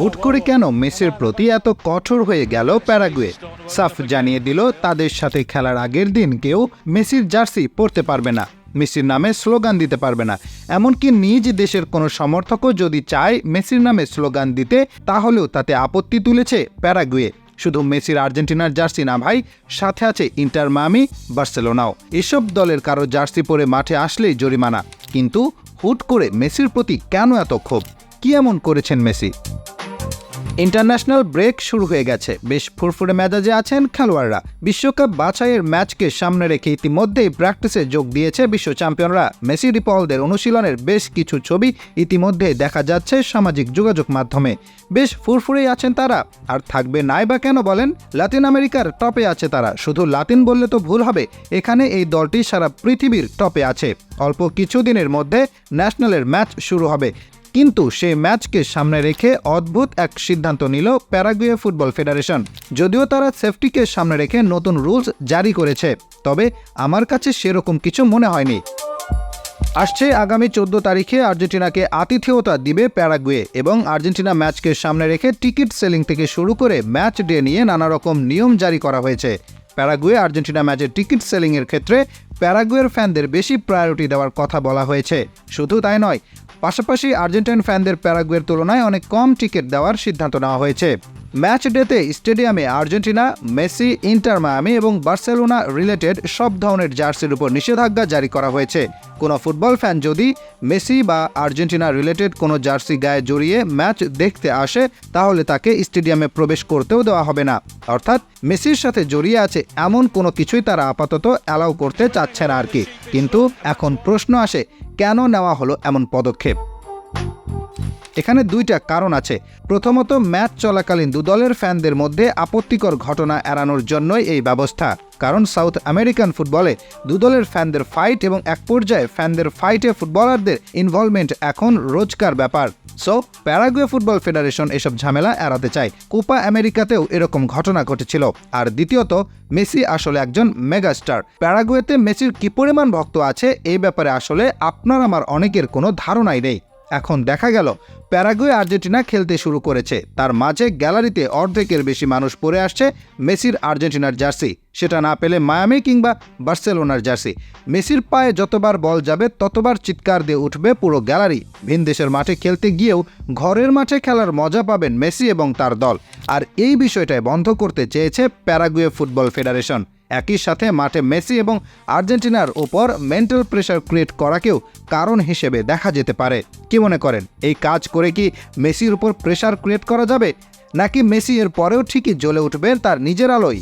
হুট করে কেন মেসির প্রতি এত কঠোর হয়ে গেল প্যারাগুয়ে? সাফ জানিয়ে দিল, তাদের সাথে খেলার আগের দিন কেউ মেসির জার্সি পরতে পারবে না। মেসির নামে স্লোগান দিতে পারবে না। এমনকি নিজ দেশের কোনো সমর্থকও যদি চায় মেসির নামে স্লোগান দিতে, তাহলেও তাতে আপত্তি তুলেছে প্যারাগুয়ে। শুধু মেসির আর্জেন্টিনার জার্সি না ভাই, সাথে আছে ইন্টার মামি বার্সেলোনাও। এসব দলের কারও জার্সি পরে মাঠে আসলেই জরিমানা। কিন্তু হুট করে মেসির প্রতি কেন এত ক্ষোভ? কি এমন করেছেন মেসি? ইন্টারন্যাশনাল ব্রেক শুরু হয়ে গেছে। বেশ ফুরফুরে মেজাজে আছেন খেলোয়াড়রা। বিশ্বকাপ বাছাইয়ের ম্যাচকে সামনে রেখে ইতিমধ্যেই প্র্যাকটিসে যোগ দিয়েছে বিশ্ব চ্যাম্পিয়নরা। মেসি রিপলদের অনুশীলনের বেশ কিছু ছবি ইতিমধ্যে দেখা যাচ্ছে সামাজিক যোগাযোগ মাধ্যমে। বেশ ফুরফুরেই আছেন তারা। আর থাকবে নাই বা কেন বলেন? লাতিন আমেরিকার টপে আছে তারা। শুধু লাতিন বললে তো ভুল হবে। এখানে এই দলটি সারা পৃথিবীর টপে আছে। অল্প কিছুদিনের মধ্যে ন্যাশনালের ম্যাচ শুরু হবে। কিন্তু সেই ম্যাচকে সামনে রেখে অদ্ভুত এক সিদ্ধান্ত নিল প্যারাগুয়ে ফুটবল ফেডারেশন। যদিও তারা সেফটিকে সামনে রেখে নতুন রুলস জারি করেছে, তবে আমার কাছে সেরকম কিছু মনে হয়নি। আসছে আগামী চোদ্দ তারিখে আর্জেন্টিনাকে আতিথেয়তা দিবে প্যারাগুয়ে এবং আর্জেন্টিনা ম্যাচকে সামনে রেখে টিকিট সেলিং থেকে শুরু করে ম্যাচ ডে নিয়ে নানা রকম নিয়ম জারি করা হয়েছে। প্যারাগুয়ে আর্জেন্টিনা ম্যাচের টিকিট সেলিংয়ের ক্ষেত্রে প্যারাগুয়ের ফ্যানদের বেশি প্রায়োরিটি দেওয়ার কথা বলা হয়েছে। শুধু তাই নয় পাশাপাশি আর্জেন্টাইন ফ্যানদের প্যারাগুয়ের তুলনায় অনেক কম টিকিট দেওয়ার সিদ্ধান্ত নেওয়া হয়েছে। ম্যাচ ডেতে স্টেডিয়ামে আর্জেন্টিনা, মেসি, ইন্টার মায়ামি এবং বার্সেলোনা রিলেটেড সব ধরনের জার্সির উপর নিষেধাজ্ঞা জারি করা হয়েছে। কোনো ফুটবল ফ্যান যদি মেসি বা আর্জেন্টিনা রিলেটেড কোনো জার্সি গায়ে জড়িয়ে ম্যাচ দেখতে আসে, তাহলে তাকে স্টেডিয়ামে প্রবেশ করতেও দেওয়া হবে না। অর্থাৎ মেসির সাথে জড়িয়ে আছে এমন কোনো কিছুই তারা আপাতত অ্যালাউ করতে চাচ্ছে না আর কি। কিন্তু এখন প্রশ্ন আসে, কেন নেওয়া হলো এমন পদক্ষেপ? এখানে দুইটা কারণ আছে। প্রথমত, ম্যাচ চলাকালীন দু দলের ফ্যানদের মধ্যে আপত্তিকর ঘটনা এড়ানোর জন্যই এই ব্যবস্থা। কারণ, সাউথ আমেরিকান ফুটবলে দু দলের ফ্যানদের ফাইট এবং এক পর্যায়ে ফ্যানদের ফাইটে ফুটবলারদের ইনভলভমেন্ট এখন রোজকার ব্যাপার। সো, প্যারাগুয়ে ফুটবল ফেডারেশন এসব ঝামেলা এড়াতে চায়। কোপা আমেরিকাতেও এরকম ঘটনা ঘটেছিল। আর দ্বিতীয়ত, মেসি আসলে একজন মেগাস্টার। প্যারাগুয়েতে মেসির কি পরিমাণ ভক্ত আছে, এই ব্যাপারে আসলে আপনার আমার অনেকের কোনো ধারণাই নেই। এখন দেখা গেল, প্যারাগুয়ে আর্জেন্টিনা খেলতে শুরু করেছে। তার মাঝে গ্যালারিতে অর্ধেকের বেশি মানুষ পরে আসছে মেসির আর্জেন্টিনার জার্সি। সেটা না পেলে মায়ামি কিংবা বার্সেলোনার জার্সি। মেসির পায়ে যতবার বল যাবে, ততবার চিৎকার দিয়ে উঠবে পুরো গ্যালারি। ভিন দেশের মাঠে খেলতে গিয়েও ঘরের মাঠে খেলার মজা পাবেন মেসি এবং তার দল। আর এই বিষয়টায় বন্ধ করতে চেয়েছে প্যারাগুয়ে ফুটবল ফেডারেশন। একই সাথে মাঠে মেসি এবং আর্জেন্টিনার ওপর মেন্টাল প্রেশার ক্রিয়েট করাকেও কারণ হিসেবে দেখা যেতে পারে। কি মনে করেন? এই কাজ করে কি মেসির উপর প্রেশার ক্রিয়েট করা যাবে? নাকি মেসি এর পরেও ঠিকই জ্বলে উঠবেন তার নিজের আলোয়